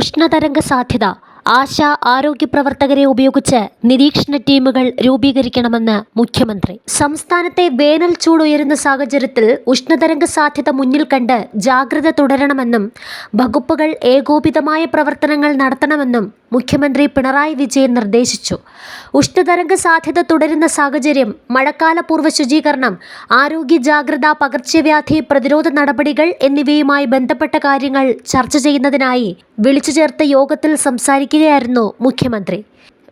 ഉഷ്ണതരംഗ സാധ്യത ആശ ആരോഗ്യ പ്രവർത്തകരെ ഉപയോഗിച്ച് നിരീക്ഷണ ടീമുകൾ രൂപീകരിക്കണമെന്ന് മുഖ്യമന്ത്രി. സംസ്ഥാനത്തെ വേനൽ ചൂട് ഉയരുന്ന സാഹചര്യത്തിൽ ഉഷ്ണതരംഗ സാധ്യത മുന്നിൽ കണ്ട് ജാഗ്രത തുടരണമെന്നും വകുപ്പുകൾ ഏകോപിതമായ പ്രവർത്തനങ്ങൾ നടത്തണമെന്നും മുഖ്യമന്ത്രി പിണറായി വിജയൻ നിർദ്ദേശിച്ചു. ഉഷ്ണതരംഗ സാധ്യത തുടരുന്ന സാഹചര്യം മഴക്കാലപൂർവ ശുചീകരണം ആരോഗ്യ ജാഗ്രത പകർച്ചവ്യാധി പ്രതിരോധ നടപടികൾ എന്നിവയുമായി ബന്ധപ്പെട്ട കാര്യങ്ങൾ ചർച്ച ചെയ്യുന്നതിനായി വിളിച്ചു ചേർത്ത യോഗത്തിൽ സംസാരിക്കുകയായിരുന്നു മുഖ്യമന്ത്രി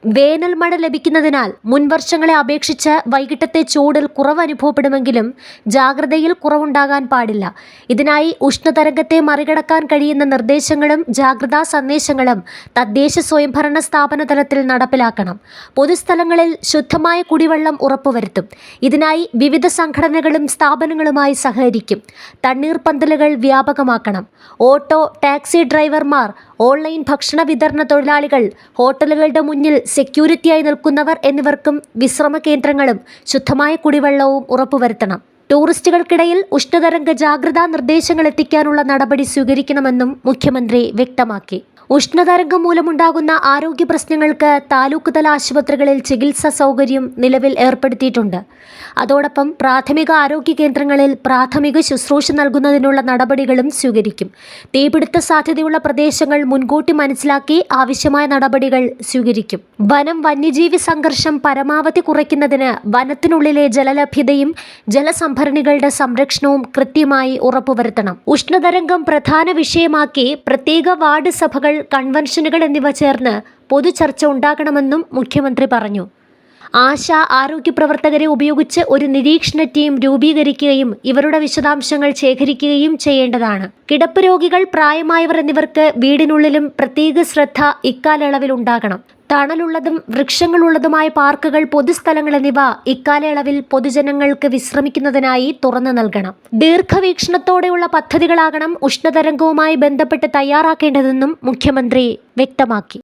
വേനൽ മഴ ലഭിക്കുന്നതിനാൽ മുൻവർഷങ്ങളെ അപേക്ഷിച്ച് വൈകിട്ടത്തെ ചൂടിൽ കുറവ് അനുഭവപ്പെടുമെങ്കിലും ജാഗ്രതയിൽ കുറവുണ്ടാകാൻ പാടില്ല. ഇതിനായി ഉഷ്ണതരംഗത്തെ മറികടക്കാൻ കഴിയുന്ന നിർദ്ദേശങ്ങളും ജാഗ്രതാ സന്ദേശങ്ങളും തദ്ദേശ സ്വയംഭരണ സ്ഥാപന തലത്തിൽ നടപ്പിലാക്കണം. പൊതുസ്ഥലങ്ങളിൽ ശുദ്ധമായ കുടിവെള്ളം ഉറപ്പുവരുത്തും. ഇതിനായി വിവിധ സംഘടനകളും സ്ഥാപനങ്ങളുമായി സഹകരിക്കും. തണ്ണീർ പന്തലുകൾ വ്യാപകമാക്കണം. ഓട്ടോ ടാക്സി ഡ്രൈവർമാർ ഓൺലൈൻ ഭക്ഷണ വിതരണ തൊഴിലാളികൾ ഹോട്ടലുകളുടെ മുന്നിൽ സെക്യൂരിറ്റിയായി നിൽക്കുന്നവർ എന്നിവർക്കും വിശ്രമ കേന്ദ്രങ്ങളും ശുദ്ധമായ കുടിവെള്ളവും ഉറപ്പുവരുത്തണം. ടൂറിസ്റ്റുകൾക്കിടയിൽ ഉഷ്ണതരംഗ ജാഗ്രതാ നിർദ്ദേശങ്ങൾ എത്തിക്കാനുള്ള നടപടി സ്വീകരിക്കണമെന്നും മുഖ്യമന്ത്രി വ്യക്തമാക്കി. ഉഷ്ണതരംഗം മൂലമുണ്ടാകുന്ന ആരോഗ്യ പ്രശ്നങ്ങൾക്ക് താലൂക്ക് തല ആശുപത്രികളിൽ ചികിത്സാ സൗകര്യം നിലവിൽ ഏർപ്പെടുത്തിയിട്ടുണ്ട്. അതോടൊപ്പം പ്രാഥമിക ആരോഗ്യ കേന്ദ്രങ്ങളിൽ പ്രാഥമിക ശുശ്രൂഷ നൽകുന്നതിനുള്ള നടപടികളും സ്വീകരിക്കും. തീപിടുത്ത സാധ്യതയുള്ള പ്രദേശങ്ങൾ മുൻകൂട്ടി മനസ്സിലാക്കി ആവശ്യമായ നടപടികൾ സ്വീകരിക്കും. വനം വന്യജീവി സംഘർഷം പരമാവധി കുറയ്ക്കുന്നതിന് വനത്തിനുള്ളിലെ ജലലഭ്യതയും ജലസംഭരണികളുടെ സംരക്ഷണവും കൃത്യമായി ഉറപ്പുവരുത്തണം. ഉഷ്ണതരംഗം പ്രധാന വിഷയമാക്കി പ്രത്യേക വാർഡ് സഭകൾ കൺവെൻഷനുകൾ എന്നിവ ചേർന്ന് പൊതുചർച്ച ഉണ്ടാകണമെന്നും മുഖ്യമന്ത്രി പറഞ്ഞു. ആശ ആരോഗ്യ പ്രവർത്തകരെ ഉപയോഗിച്ച് ഒരു നിരീക്ഷണ ടീം രൂപീകരിക്കുകയും ഇവരുടെ വിശദാംശങ്ങൾ ശേഖരിക്കുകയും ചെയ്യേണ്ടതാണ്. കിടപ്പ് രോഗികൾ പ്രായമായവർ എന്നിവർക്ക് വീടിനുള്ളിലും പ്രത്യേക ശ്രദ്ധ ഇക്കാലയളവിൽ ഉണ്ടാകണം. തണലുള്ളതും വൃക്ഷങ്ങളുള്ളതുമായ പാർക്കുകൾ പൊതുസ്ഥലങ്ങൾ എന്നിവ ഇക്കാലയളവിൽ പൊതുജനങ്ങൾക്ക് വിശ്രമിക്കുന്നതിനായി തുറന്നു നൽകണം. ദീർഘവീക്ഷണത്തോടെയുള്ള പദ്ധതികളാകണം ഉഷ്ണതരംഗവുമായി ബന്ധപ്പെട്ട് തയ്യാറാക്കേണ്ടതെന്നും മുഖ്യമന്ത്രി വ്യക്തമാക്കി.